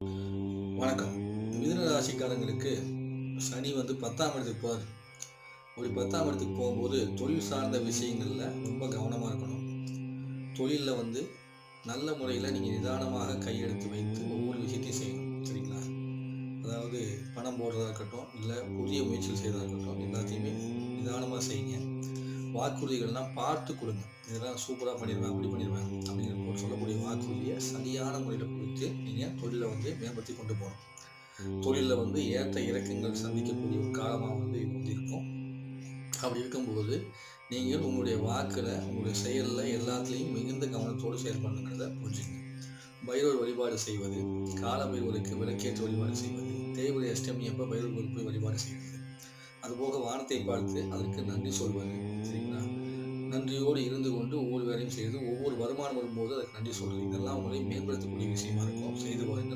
வணக்கம். மிதுன ராசிக்காரங்களுக்கு சனி வந்து பத்தாம் இடத்துக்கு போகிறார் அப்படி பத்தாம் இடத்துக்கு போகும்போது தொழில் சார்ந்த விஷயங்களில் ரொம்ப கவனமாக இருக்கணும். தொழிலில் வந்து நல்ல முறையில் நீங்கள் நிதானமாக கையெடுத்து வைத்து ஒவ்வொரு விஷயத்தையும் செய்யணும். சரிங்களா? அதாவது பணம் போடுறதா இருக்கட்டும் இல்லை புதிய முயற்சிகள் செய்கிறதா இருக்கட்டும் எல்லாத்தையுமே நிதானமாக செய்யுங்க. வாக்குறுதிகள்லாம் பார்த்து கொடுங்க. இதெல்லாம் சூப்பராக பண்ணிடுவேன் அப்படி பண்ணிடுவேன் அப்படிங்கிற சொல்லக்கூடிய வாக்குறுதியை சரியான முறையில் குறித்து நீங்கள் தொழிலை வந்து மேம்படுத்தி கொண்டு போகணும். தொழிலில் வந்து ஏற்ற இறக்கங்கள் சந்திக்கக்கூடிய ஒரு காலமாக வந்து இது வந்து இருக்கும். அப்படி இருக்கும்போது நீங்கள் உங்களுடைய வாக்கில் உங்களுடைய செயலில் எல்லாத்துலேயும் மிகுந்த கவனத்தோடு செயல்படணுங்கிறத புரிஞ்சுங்க பைரவர் வழிபாடு செய்வது கால பைரவருக்கு விளக்கேற்ற வழிபாடு செய்வது தேவடைய அஷ்டமி அப்போ பைரவருக்கு போய் வழிபாடு செய்வது. அதுபோக வானத்தை பார்த்து அதற்கு நன்றி சொல்வது சரிங்களா? நன்றியோடு இருந்து கொண்டு ஒவ்வொரு வேலையும் செய்து ஒவ்வொரு வருமானம் வரும்போது அதுக்கு நன்றி சொல்வது இதெல்லாம் உங்களை மேம்படுத்தக்கூடிய விஷயமா இருக்கும். செய்து வாருங்கள்